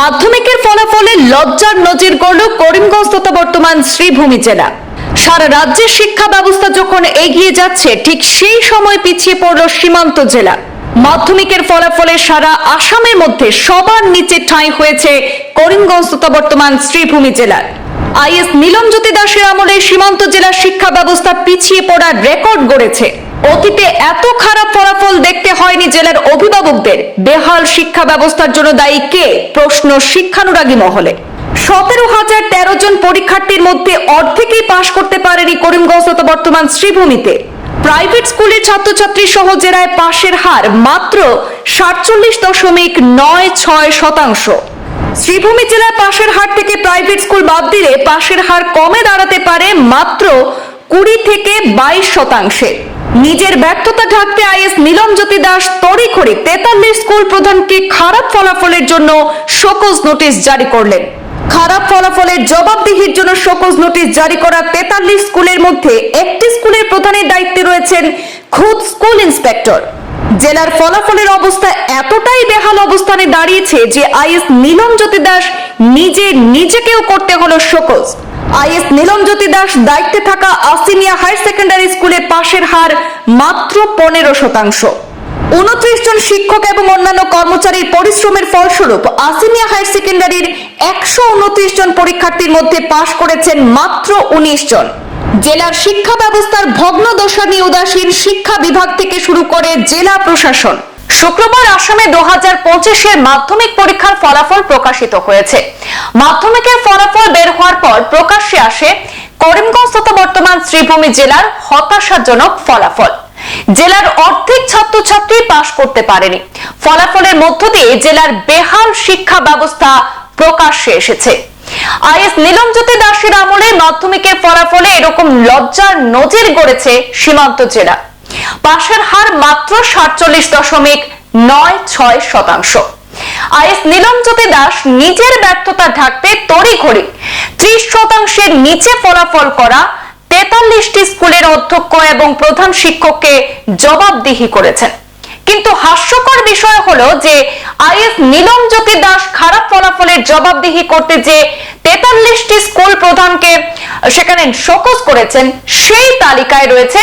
মাধ্যমিকের ফলাফলে লজ্জার নজির গড়ল করিমগঞ্জ তথা বর্তমান শ্রীভূমি জেলা। সারা রাজ্যের শিক্ষা ব্যবস্থা যখন এগিয়ে যাচ্ছে, ঠিক সেই সময় পিছিয়ে পড়ল সীমান্ত জেলা। মাধ্যমিকের ফলাফলে সারা আসামের মধ্যে সবার নিচে ঠাঁই হয়েছে করিমগঞ্জ তথা বর্তমান শ্রীভূমি জেলার আইএস নীলমজ্যোতি দাসের আমলে সীমান্ত জেলার শিক্ষা ব্যবস্থা পিছিয়ে পড়ার রেকর্ড গড়েছে। অতীতে এত খারাপ ফলাফল দেখতে হয়নি জেলার অভিভাবকদের বেহাল শিক্ষা ব্যবস্থার জন্য দায়ী কে? প্রশ্ন শিক্ষানুরাগী মহলে। সতেরো হাজার তেরো জন পরীক্ষার্থীর মধ্যে অর্ধেকই পাশ করতে পারেনি করিমগঞ্জ তথা বর্তমান শ্রীভূমিতে। প্রাইভেট স্কুলের ছাত্রছাত্রী সহ জেলায় পাশের হার মাত্র সাতচল্লিশ দশমিক নয় ছয় শতাংশ। শ্রীভূমি জেলার পাশের হার থেকে প্রাইভেট স্কুল বাদ দিলে পাশের হার কমে দাঁড়াতে পারে মাত্র কুড়ি থেকে বাইশ শতাংশে। নিজের ব্যর্থতা ঢাকতে আইএস নীলমজ্যোতি দাস তড়িঘড়ি তেতাল্লিশ স্কুল প্রধানকে খারাপ ফলাফলের জন্য শোকজ নোটিশ জারি করলেন। খারাপ ফলাফলের জবাবদিহির জন্য শোকজ নোটিশ জারি করা তেতাল্লিশ স্কুলের মধ্যে একটি স্কুলের প্রধানের দায়িত্বে রয়েছেন খুদ স্কুল ইন্সপেক্টর। জেলার ফলাফলের অবস্থা এতটাই বেহাল অবস্থানে দাঁড়িয়েছে যে আইএস নীলম জ্যোতি দাস নিজে নিজেকেও করতে হলো show cause. IAS Neelam Jyoti Das দায়িত্বে থাকা আসিনিয়া হায়ার সেকেন্ডারি স্কুলে পাশের হার মাত্র পনেরো শতাংশ। উনত্রিশ জন শিক্ষক এবং অন্যান্য কর্মচারীর পরিশ্রমের ফলস্বরূপ আসিনিয়া হায়ার সেকেন্ডারির একশো উনত্রিশ জন পরীক্ষার্থীর মধ্যে পাশ করেছেন মাত্র উনিশ জন। জেলার শিক্ষা ব্যবস্থার ভগ্ন দশা নিয়ে উদাসীন শিক্ষা বিভাগ থেকে শুরু করে জেলা প্রশাসন। শুক্রবার আসামে দু হাজার পঁচিশের মাধ্যমিক পরীক্ষার ফলাফল প্রকাশিত হয়েছে। মাধ্যমিকের ফলাফল বের হওয়ার পর প্রকাশ্যে আসে করিমগঞ্জ তথা বর্তমান শ্রীভূমি জেলার হতাশাজনক ফলাফল। জেলার অর্ধেক ছাত্রছাত্রী পাশ করতে পারেনি। ফলাফলের মধ্য দিয়ে জেলার বেহাল শিক্ষা ব্যবস্থা প্রকাশ্যে এসেছে। আইএস নীলমজ্যোতি দাসের আমলে মাধ্যমিকের ফলাফলে এরকম লজ্জার নজির গড়েছে সীমান্ত জেলা। পাশের হার মাত্র সাতচল্লিশ দশমিক নয় ছয় শতাংশ। আইএস দাস নিজের ব্যর্থতা ঢাকতে ত্রিশ শতাংশের নিচে ফলাফল করা তেতাল্লিশটি স্কুলের অধ্যক্ষ এবং প্রধান শিক্ষককে জবাবদিহি করেছেন। কিন্তু হাস্যকর বিষয় হলো যে আইএস নীলম জ্যোতি দাস খারাপ ফলাফলের জবাবদিহি করতে যে তেতাল্লিশটি স্কুল প্রধানকে সেখানে শোকজ করেছেন, সেই তালিকায় রয়েছে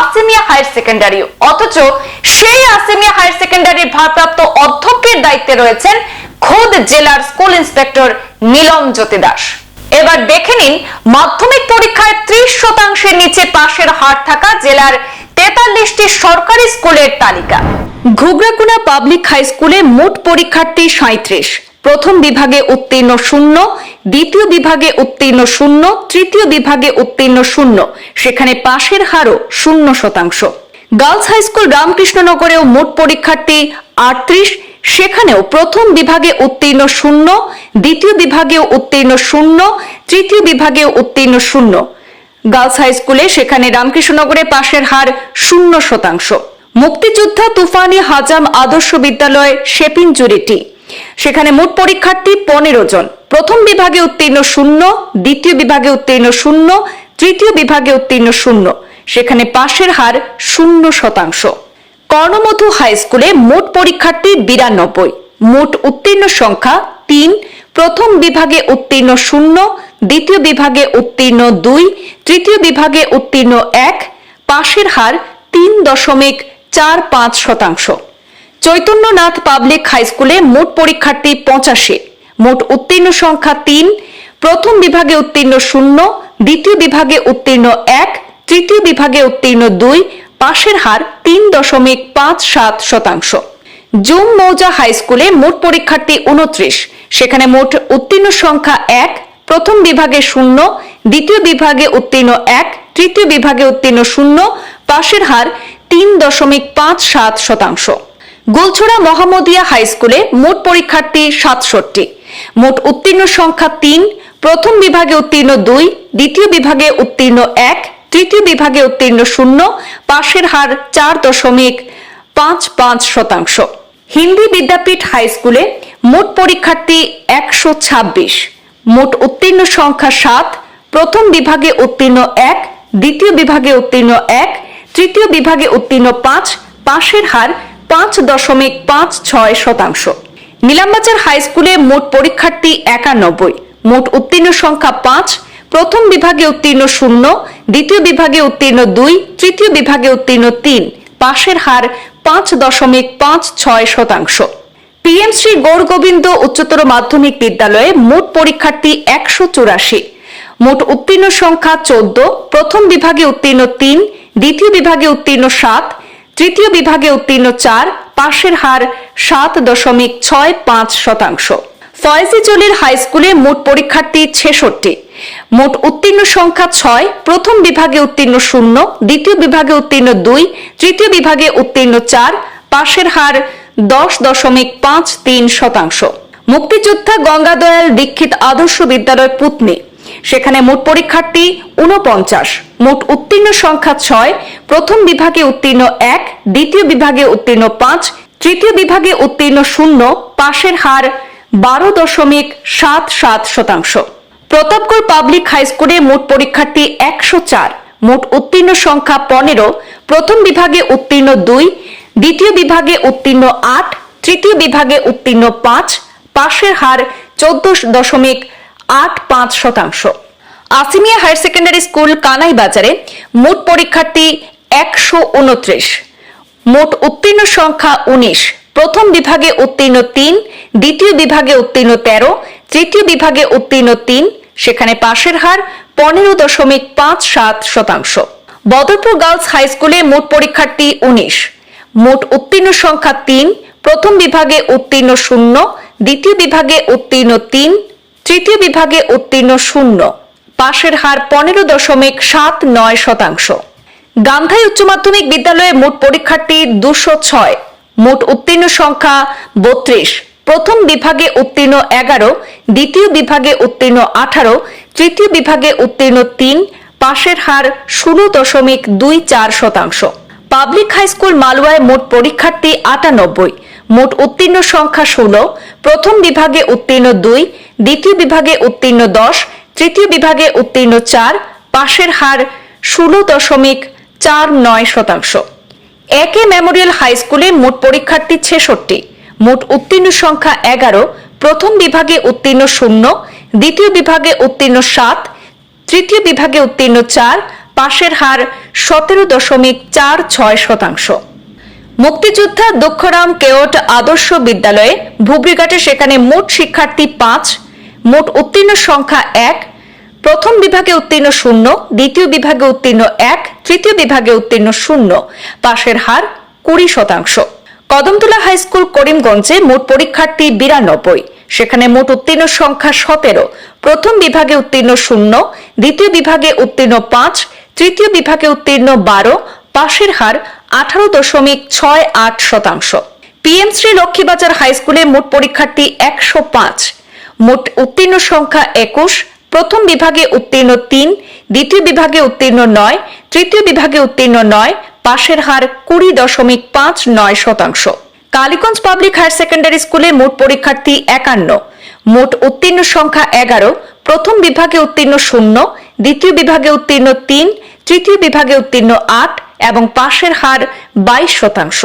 আসেমিয়া হায়ার সেকেন্ডারি অথচ সেই আসেমিয়া হায়ার সেকেন্ডারির ভারপ্রাপ্ত অধ্যক্ষের দায়িত্বে রয়েছেন খোদ জেলার স্কুল ইন্সপেক্টর নীলম জ্যোতি দাস। এবার দেখে নিন, মাধ্যমিক পরীক্ষায় ত্রিশ শতাংশের নিচে পাশের হার থাকা জেলার তেতাল্লিশটি সরকারি স্কুলের তালিকা। ঘুগরাকুনা পাবলিক হাই স্কুলে মোট পরীক্ষার্থী সাঁত্রিশ প্রথম বিভাগে উত্তীর্ণ শূন্য দ্বিতীয় বিভাগে উত্তীর্ণ শূন্য, তৃতীয় বিভাগে উত্তীর্ণ শূন্য। সেখানে পাশের হারও শূন্য শতাংশ। গার্লস হাইস্কুল রামকৃষ্ণনগরেও মোট পরীক্ষার্থী আটত্রিশ, সেখানেও প্রথম বিভাগে উত্তীর্ণ শূন্য, দ্বিতীয় বিভাগেও উত্তীর্ণ শূন্য, তৃতীয় বিভাগেও উত্তীর্ণ শূন্য। গার্লস হাই স্কুলে সেখানে রামকৃষ্ণনগরে পাশের হার শূন্য শতাংশ। মুক্তিযোদ্ধা তুফানি হাজাম আদর্শ বিদ্যালয় শেপিনজুরিটি সেখানে মোট পরীক্ষার্থী পনেরো জন। প্রথম বিভাগে উত্তীর্ণ শূন্য, দ্বিতীয় বিভাগে উত্তীর্ণ শূন্য, তৃতীয় বিভাগে উত্তীর্ণ শূন্য। সেখানে পাশের হার শূন্য শতাংশ। কর্ণমধু হাই স্কুলে মোট পরীক্ষার্থী বিরানব্বই। মোট উত্তীর্ণ সংখ্যা তিন। প্রথম বিভাগে উত্তীর্ণ শূন্য, দ্বিতীয় বিভাগে উত্তীর্ণ দুই, তৃতীয় বিভাগে উত্তীর্ণ এক। পাশের হার তিন দশমিক চার পাঁচ শতাংশ। চৈতন্যনাথ পাবলিক হাই স্কুলে মোট পরীক্ষার্থী পঁচাশি। মোট উত্তীর্ণ সংখ্যা তিন। প্রথম বিভাগে উত্তীর্ণ শূন্য, দ্বিতীয় বিভাগে উত্তীর্ণ এক, তৃতীয় বিভাগে উত্তীর্ণ দুই, পাশের হার তিন দশমিক পাঁচ সাত শতাংশ। জুম মৌজা হাই স্কুলে মোট পরীক্ষার্থী উনত্রিশ। সেখানে মোট উত্তীর্ণ সংখ্যা এক, প্রথম বিভাগে শূন্য, দ্বিতীয় বিভাগে উত্তীর্ণ এক, তৃতীয় বিভাগে উত্তীর্ণ শূন্য, পাশের হার তিন দশমিক পাঁচ সাত শতাংশ। গোলছড়া মহামদিয়া হাই স্কুলে মোট পরীক্ষার্থী সাতষট্টি। মোট উত্তীর্ণ সংখ্যা তিন, প্রথম বিভাগে উত্তীর্ণ দুই, দ্বিতীয় বিভাগে উত্তীর্ণ এক, তৃতীয় বিভাগে উত্তীর্ণ শূন্য, পাশের হার চার দশমিক পাঁচ পাঁচ শতাংশ। হিন্দি বিদ্যাপীঠ হাই স্কুলে মোট পরীক্ষার্থী একশো ছাব্বিশ। মোট উত্তীর্ণ সংখ্যা সাত, প্রথম বিভাগে উত্তীর্ণ এক, দ্বিতীয় বিভাগে উত্তীর্ণ এক, তৃতীয় বিভাগে উত্তীর্ণ পাঁচ, পাশের হার পাঁচ দশমিক পাঁচ ছয় শতাংশ। নিলামবাজার হাই স্কুলে মোট পরীক্ষার্থী একানব্বই। মোট উত্তীর্ণ সংখ্যা পাঁচ। প্রথম বিভাগে উত্তীর্ণ শূন্য, দ্বিতীয় বিভাগে উত্তীর্ণ দুই, তৃতীয় বিভাগে উত্তীর্ণ তিন। পাশের হার পাঁচ দশমিক পাঁচ ছয় শতাংশ। পিএম শ্রী গৌর গোবিন্দ উচ্চতর মাধ্যমিক বিদ্যালয়ে মোট পরীক্ষার্থী একশো চুরাশি। মোট উত্তীর্ণ সংখ্যা চোদ্দ। প্রথম বিভাগে উত্তীর্ণ তিন, দ্বিতীয় বিভাগে উত্তীর্ণ সাত তৃতীয় বিভাগে উত্তীর্ণ চার, পাশের হার সাত দশমিক ছয় পাঁচ শতাংশ। ফয়েজি জলির হাই স্কুলে মোট পরীক্ষার্থী ছেষট্টি। মোট উত্তীর্ণ সংখ্যা ছয়, প্রথম বিভাগে উত্তীর্ণ শূন্য, দ্বিতীয় বিভাগে উত্তীর্ণ দুই, তৃতীয় বিভাগে উত্তীর্ণ চার, পাশের হার দশ দশমিক পাঁচ তিন শতাংশ। মুক্তিযোদ্ধা গঙ্গাদয়াল দীক্ষিত আদর্শ বিদ্যালয় পুতনি। সেখানে মোট পরীক্ষার্থী উনপঞ্চাশ মোট উত্তীর্ণ সংখ্যা ছয় প্রথম বিভাগে উত্তীর্ণ এক, দ্বিতীয় বিভাগে উত্তীর্ণ পাঁচ, তৃতীয় বিভাগে উত্তীর্ণ শূন্য, পাশের হার বারো দশমিক সাত সাত শতাংশ। প্রতাপগড় পাবলিক হাইস্কুলে মোট পরীক্ষার্থী একশো চার, মোট উত্তীর্ণ সংখ্যা পনেরো, প্রথম বিভাগে উত্তীর্ণ দুই, দ্বিতীয় বিভাগে উত্তীর্ণ আট, তৃতীয় বিভাগে উত্তীর্ণ পাঁচ, পাশের হার চোদ্দ দশমিক আট পাঁচ শতাংশ। আসিমিয়া হায়ার সেকেন্ডারি স্কুল কানাই বাজারে মোট পরীক্ষার্থী একশো উনত্রিশ। মোট উত্তীর্ণ সংখ্যা উনিশ। প্রথম বিভাগে উত্তীর্ণ তিন, দ্বিতীয় বিভাগে উত্তীর্ণ তেরো, তৃতীয় বিভাগে উত্তীর্ণ তিন, সেখানে পাশের হার পনেরো দশমিক পাঁচ সাত শতাংশ। বদরপুর গার্লস হাই স্কুলে মোট পরীক্ষার্থী উনিশ। মোট উত্তীর্ণ সংখ্যা তিন, প্রথম বিভাগে উত্তীর্ণ শূন্য, দ্বিতীয় বিভাগে উত্তীর্ণ তিন, তৃতীয় বিভাগে উত্তীর্ণ শূন্য। পাশের হার পনেরো দশমিক সাত নয় শতাংশ। গান্ধাই উচ্চ মাধ্যমিক বিদ্যালয়ে মোট পরীক্ষার্থী দুশো ছয়। মোট উত্তীর্ণ সংখ্যা বত্রিশ। প্রথম বিভাগে উত্তীর্ণ এগারো, দ্বিতীয় বিভাগে উত্তীর্ণ আঠারো, তৃতীয় বিভাগে উত্তীর্ণ তিন, পাশের হার ষোলো দশমিক দুই চার শতাংশ। পাবলিক হাইস্কুল মালুয়ায় মোট পরীক্ষার্থী আটানব্বই। মোট উত্তীর্ণ সংখ্যা ষোলো, প্রথম বিভাগে উত্তীর্ণ দুই, দ্বিতীয় বিভাগে উত্তীর্ণ দশ, তৃতীয় বিভাগে উত্তীর্ণ চার, পাশের হার ষোলো দশমিক চার, নয় শতাংশ। একে মেমোরিয়াল হাই স্কুলে মোট পরীক্ষার্থী ছেষট্টি। মোট উত্তীর্ণ সংখ্যা এগারো। প্রথম বিভাগে উত্তীর্ণ শূন্য। দ্বিতীয় বিভাগে উত্তীর্ণ সাত। তৃতীয় বিভাগে উত্তীর্ণ চার। পাশের হার সতেরো দশমিক চার ছয় শতাংশ। মুক্তিযোদ্ধা দক্ষরাম কেওট আদর্শ বিদ্যালয়ে ভুবরিঘাটে সেখানে মোট শিক্ষার্থী পাঁচ। মোট উত্তীর্ণ সংখ্যা এক। প্রথম বিভাগে উত্তীর্ণ শূন্য, দ্বিতীয় বিভাগে উত্তীর্ণ এক, তৃতীয় বিভাগে উত্তীর্ণ শূন্য। পাশের হার কুড়ি শতাংশ। কদমতলা হাইস্কুল করিমগঞ্জে মোট পরীক্ষার্থী বিরানব্বই। সেখানে মোট উত্তীর্ণ সংখ্যা সতেরো। প্রথম বিভাগে উত্তীর্ণ শূন্য, দ্বিতীয় বিভাগে উত্তীর্ণ পাঁচ, তৃতীয় বিভাগে উত্তীর্ণ বারো, পাশের হার আঠারো দশমিক ছয় আট শতাংশ। পিএম শ্রী লক্ষ্মীবাজার হাইস্কুলে মোট পরীক্ষার্থী একশো পাঁচ। মোট উত্তীর্ণ সংখ্যা একুশ প্রথম বিভাগে উত্তীর্ণ তিন, দ্বিতীয় বিভাগে উত্তীর্ণ নয়, তৃতীয় বিভাগে উত্তীর্ণ নয়, পাশের হার কুড়ি দশমিক পাঁচ নয় শতাংশ। কালীগঞ্জ পাবলিক হায়ার সেকেন্ডারি স্কুলে মোট পরীক্ষার্থী একান্ন। মোট উত্তীর্ণ সংখ্যা এগারো, প্রথম বিভাগে উত্তীর্ণ শূন্য, দ্বিতীয় বিভাগে উত্তীর্ণ তিন, তৃতীয় বিভাগে উত্তীর্ণ আট এবং পাশের হার বাইশ শতাংশ।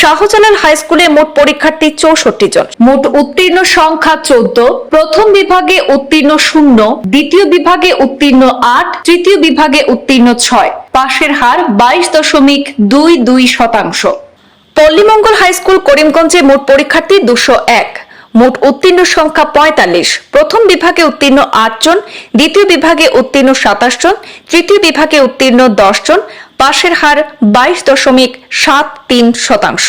শাহজালাল হাই স্কুলে মোট পরীক্ষার্থী চৌষট্টি জন। মোট উত্তীর্ণ সংখ্যা চোদ্দ। প্রথম বিভাগে উত্তীর্ণ শূন্য, দ্বিতীয় বিভাগে উত্তীর্ণ আট, তৃতীয় বিভাগে উত্তীর্ণ ছয়। পাশের হার বাইশ দশমিক দুই দুই শতাংশ। পল্লীমঙ্গল হাই স্কুল করিমগঞ্জে মোট পরীক্ষার্থী দুশো এক। মোট উত্তীর্ণ সংখ্যা পঁয়তাল্লিশ। প্রথম বিভাগে উত্তীর্ণ আট জন, দ্বিতীয় বিভাগে উত্তীর্ণ সাতাশ জন, তৃতীয় বিভাগে উত্তীর্ণ দশ জন পাশের হার বাইশ দশমিক সাত তিন শতাংশ।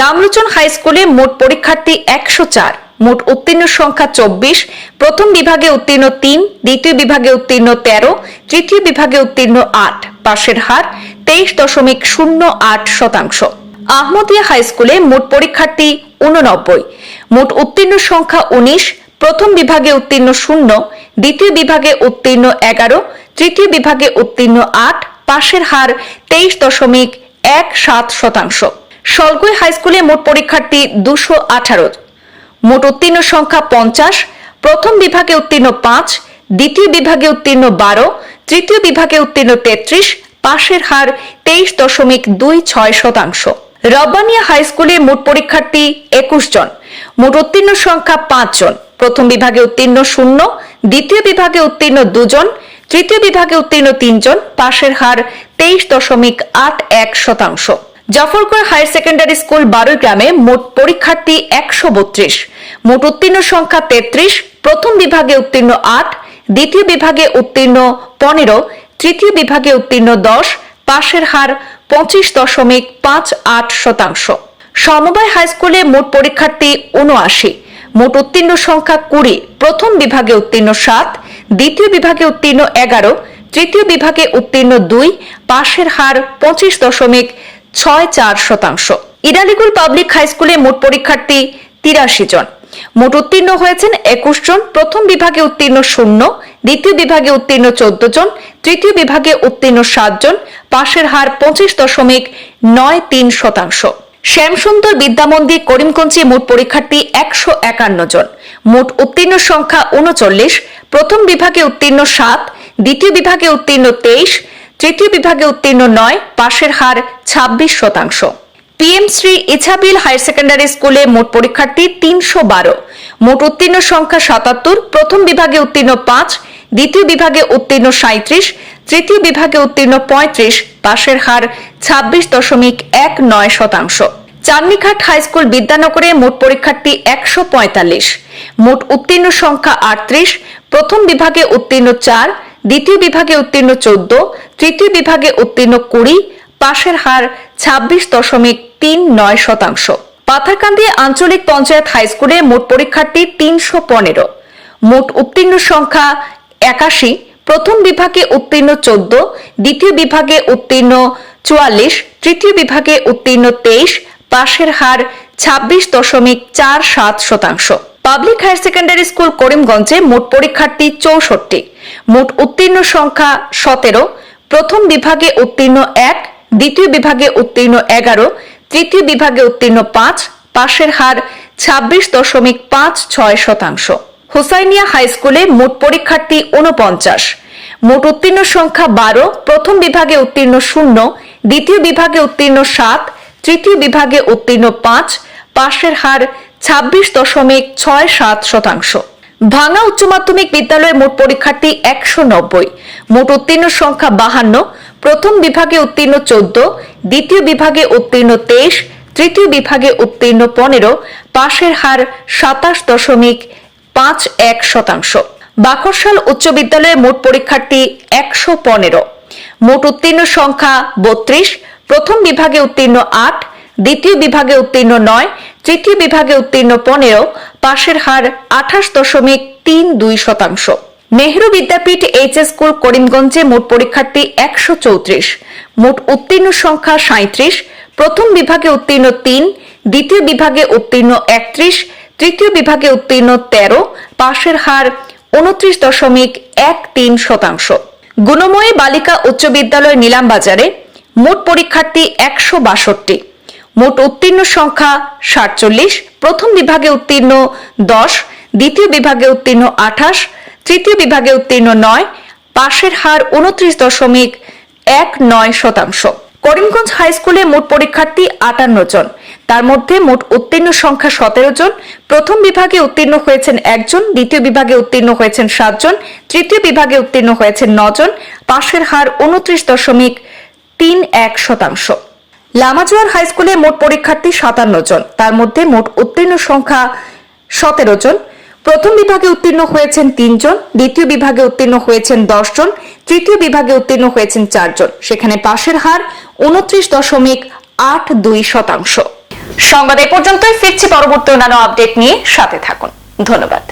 রামলোচন হাই স্কুলে মোট পরীক্ষার্থী একশো চার, মোট উত্তীর্ণ সংখ্যা চব্বিশ, প্রথম বিভাগে উত্তীর্ণ তিন, দ্বিতীয় বিভাগে উত্তীর্ণ তেরো, তৃতীয় বিভাগে উত্তীর্ণ আট, পাশের হার তেইশ দশমিক শূন্য আট শতাংশ। আহমদিয়া হাই স্কুলে মোট পরীক্ষার্থী উননব্বই, মোট উত্তীর্ণ সংখ্যা উনিশ, প্রথম বিভাগে উত্তীর্ণ শূন্য, দ্বিতীয় বিভাগে উত্তীর্ণ এগারো, তৃতীয় বিভাগে উত্তীর্ণ আট পাশের হার তেইশ দশমিক এক সাত শতাংশ। সলগই হাই স্কুলে মোট পরীক্ষার্থী দুশো আঠারো। মোট উত্তীর্ণ সংখ্যা পঞ্চাশ, প্রথম বিভাগে উত্তীর্ণ পাঁচ, দ্বিতীয় বিভাগে উত্তীর্ণ বারো, তৃতীয় বিভাগে উত্তীর্ণ তেত্রিশ, পাশের হার তেইশ দশমিক দুই ছয় শতাংশ। রব্বানিয়া হাইস্কুলে মোট পরীক্ষার্থী একুশ জন। মোট উত্তীর্ণ সংখ্যা পাঁচ জন। প্রথম বিভাগে উত্তীর্ণ শূন্য, দ্বিতীয় বিভাগে উত্তীর্ণ দুজন তৃতীয় বিভাগে উত্তীর্ণ তিনজন, পাশের হার তেইশ দশমিক আট এক শতাংশ। জাফরগড় হায়ার সেকেন্ডারি স্কুল বারোই গ্রামে মোট পরীক্ষার্থী একশো বত্রিশ, মোট উত্তীর্ণ সংখ্যা তেত্রিশ, প্রথম বিভাগে উত্তীর্ণ আট, দ্বিতীয় বিভাগে উত্তীর্ণ পনেরো, তৃতীয় বিভাগে উত্তীর্ণ দশ, পাশের হার পঁচিশ দশমিক পাঁচ আট শতাংশ। সমবায় হাই স্কুলে মোট পরীক্ষার্থী উনআশি মোট উত্তীর্ণ সংখ্যা কুড়ি, প্রথম বিভাগে উত্তীর্ণ সাত দ্বিতীয় বিভাগে উত্তীর্ণ এগারো, তৃতীয় বিভাগে উত্তীর্ণ দুই, পাশের হার পঁচিশ দশমিক ছয় চার শতাংশ। ইরালিগুল পাবলিক হাই স্কুলে মোট পরীক্ষার্থী তিরাশি জন। মোট উত্তীর্ণ হয়েছেন একুশ জন, প্রথম বিভাগে উত্তীর্ণ শূন্য, দ্বিতীয় বিভাগে উত্তীর্ণ চোদ্দ জন, তৃতীয় বিভাগে উত্তীর্ণ সাত জন, পাশের হার পঁচিশ দশমিক নয় তিন শতাংশ। শ্যামসুন্দর বিদ্যামন্দির করিমগঞ্জে মোট পরীক্ষার্থী একশো একান্ন জন। মোট উত্তীর্ণ সংখ্যা উনচল্লিশ। প্রথম বিভাগে উত্তীর্ণ সাত, দ্বিতীয় বিভাগে উত্তীর্ণ তেইশ, তৃতীয় বিভাগে উত্তীর্ণ নয়, পাশের হার ছাব্বিশ শতাংশ। PM Shri Ichhabil higher secondary স্কুলে মোট পরীক্ষার্থী তিনশো বারো। মোট উত্তীর্ণ সংখ্যা সাতাত্তর, প্রথম বিভাগে উত্তীর্ণ পাঁচ, দ্বিতীয় বিভাগে উত্তীর্ণ সাঁত্রিশ তৃতীয় বিভাগে উত্তীর্ণ পঁয়ত্রিশ, পাশের হার ছাব্বিশ দশমিক এক নয় শতাংশ। চান্নিঘাট হাই স্কুল বিদ্যানগরে মোট পরীক্ষার্থী একশো পঁয়তাল্লিশ। মোট উত্তীর্ণ সংখ্যা আটত্রিশ। প্রথম বিভাগে উত্তীর্ণ চার, দ্বিতীয় বিভাগে উত্তীর্ণ চোদ্দ, তৃতীয় বিভাগে উত্তীর্ণ কুড়ি, পাশের হার ছাব্বিশ দশমিক তিন নয় শতাংশ। পাথারকান্দি আঞ্চলিক পঞ্চায়েত হাই স্কুলে মোট পরীক্ষার্থী তিনশো পনেরো। মোট উত্তীর্ণ সংখ্যা একাশি। প্রথম বিভাগে উত্তীর্ণ চোদ্দ, দ্বিতীয় বিভাগে উত্তীর্ণ চুয়াল্লিশ, তৃতীয় বিভাগে উত্তীর্ণ তেইশ পাশের হার ছাব্বিশ দশমিক চার সাত শতাংশ। পাবলিক হায়ার সেকেন্ডারি স্কুল করিমগঞ্জে মোট পরীক্ষার্থী চৌষট্টি। মোট উত্তীর্ণ সংখ্যা সতেরো। প্রথম বিভাগে উত্তীর্ণ এক, দ্বিতীয় বিভাগে উত্তীর্ণ এগারো, তৃতীয় বিভাগে উত্তীর্ণ পাঁচ, পাশের হার ছাব্বিশ দশমিক পাঁচ ছয় শতাংশ। হুসাইনিয়া হাই স্কুলে মোট পরীক্ষার্থী উনপঞ্চাশ মোট উত্তীর্ণ সংখ্যা বারো, প্রথম বিভাগে উত্তীর্ণ শূন্য, দ্বিতীয় বিভাগে উত্তীর্ণ সাত তৃতীয় বিভাগে উত্তীর্ণ পাঁচ, পাশের হার ছাব্বিশ দশমিক ছয় সাত শতাংশ। ভাঙা উচ্চ মাধ্যমিক বিদ্যালয়ে মোট পরীক্ষার্থী একশো নব্বই। মোট উত্তীর্ণ সংখ্যা বাহান্ন, প্রথম বিভাগে উত্তীর্ণ চোদ্দ, দ্বিতীয় বিভাগে উত্তীর্ণ তেইশ, তৃতীয় বিভাগে উত্তীর্ণ পনেরো, পাশের হার সাতাশ দশমিক পাঁচ এক শতাংশ। বাকরশাল উচ্চ বিদ্যালয়ে মোট পরীক্ষার্থী একশো পনেরো। মোট উত্তীর্ণ সংখ্যা বত্রিশ প্রথম বিভাগে উত্তীর্ণ আট, দ্বিতীয় বিভাগে উত্তীর্ণ নয়, তৃতীয় বিভাগে উত্তীর্ণ পনেরো, পাশের হার আঠাশ দশমিক তিন দুই শতাংশ। Nehru Vidyapith H S school করিমগঞ্জে মোট পরীক্ষার্থী একশো চৌত্রিশ, মোট উত্তীর্ণ সংখ্যা সাঁত্রিশ প্রথম বিভাগে উত্তীর্ণ তিন, দ্বিতীয় বিভাগে উত্তীর্ণ একত্রিশ, তৃতীয় বিভাগে উত্তীর্ণ তেরো, পাশের হার উনত্রিশ দশমিক এক তিন শতাংশ। গুণময়ী বালিকা উচ্চ বিদ্যালয় নিলামবাজারে মোট পরীক্ষার্থী একশো বাষট্টি। মোট উত্তীর্ণ সংখ্যা সাতচল্লিশ। প্রথম বিভাগে উত্তীর্ণ দশ, দ্বিতীয় বিভাগে উত্তীর্ণ আঠাশ, তৃতীয় বিভাগে উত্তীর্ণ নয়, পাশের হার উনত্রিশ দশমিক এক নয় শতাংশ। করিমগঞ্জ হাই স্কুলে মোট পরীক্ষার্থী আটান্ন জন। তার মধ্যে মোট উত্তীর্ণ সংখ্যা সতেরো জন। প্রথম বিভাগে উত্তীর্ণ হয়েছেন একজন, দ্বিতীয় বিভাগে উত্তীর্ণ হয়েছেন সাতজন, তৃতীয় বিভাগে উত্তীর্ণ হয়েছেন নজন, পাশের হার উনত্রিশ দশমিক তিন এক শতাংশ। লামাজোয়ার হাই স্কুলে মোট পরীক্ষার্থী সাতান্ন জন। তার মধ্যে মোট উত্তীর্ণ সংখ্যা সতেরো জন। প্রথম বিভাগে উত্তীর্ণ হয়েছেন তিনজন দ্বিতীয় বিভাগে উত্তীর্ণ হয়েছেন দশ জন, তৃতীয় বিভাগে উত্তীর্ণ হয়েছেন চারজন সেখানে পাশের হার উনত্রিশ দশমিক আট দুই শতাংশ। সংবাদ এ পর্যন্তই, ফিরছি পরবর্তী অন্যান্য আপডেট নিয়ে। সাথে থাকুন। ধন্যবাদ।